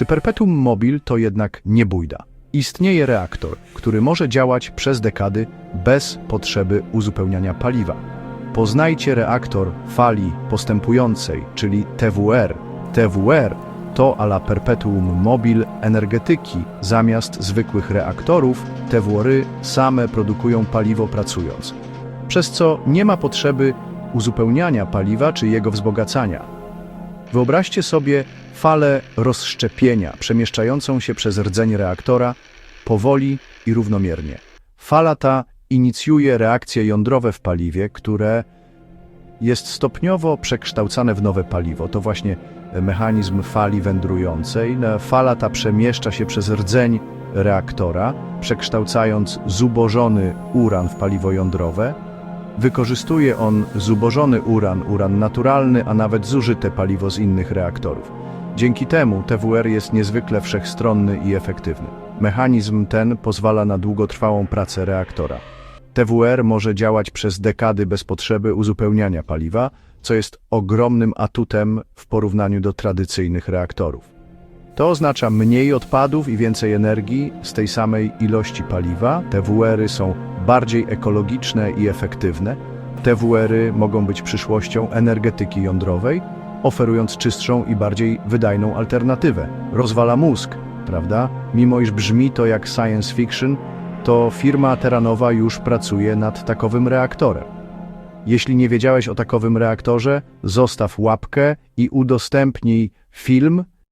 Czy perpetuum mobile to jednak nie bójda? Istnieje reaktor, który może działać przez dekady bez potrzeby uzupełniania paliwa. Poznajcie reaktor fali postępującej, czyli TWR. TWR to ala perpetuum mobile energetyki. Zamiast zwykłych reaktorów, TWR-y same produkują paliwo pracując, przez co nie ma potrzeby uzupełniania paliwa czy jego wzbogacania. Wyobraźcie sobie falę rozszczepienia przemieszczającą się przez rdzeń reaktora powoli i równomiernie. Fala ta inicjuje reakcje jądrowe w paliwie, które jest stopniowo przekształcane w nowe paliwo. To właśnie mechanizm fali wędrującej. Fala ta przemieszcza się przez rdzeń reaktora, przekształcając zubożony uran w paliwo jądrowe. Wykorzystuje on zubożony uran, uran naturalny, a nawet zużyte paliwo z innych reaktorów. Dzięki temu TWR jest niezwykle wszechstronny i efektywny. Mechanizm ten pozwala na długotrwałą pracę reaktora. TWR może działać przez dekady bez potrzeby uzupełniania paliwa, co jest ogromnym atutem w porównaniu do tradycyjnych reaktorów. To oznacza mniej odpadów i więcej energii z tej samej ilości paliwa. TWR-y są bardziej ekologiczne i efektywne. TWR-y mogą być przyszłością energetyki jądrowej, oferując czystszą i bardziej wydajną alternatywę. Rozwala mózg, prawda? Mimo iż brzmi to jak science fiction, to firma Terranowa już pracuje nad takowym reaktorem. Jeśli nie wiedziałeś o takowym reaktorze, zostaw łapkę i udostępnij film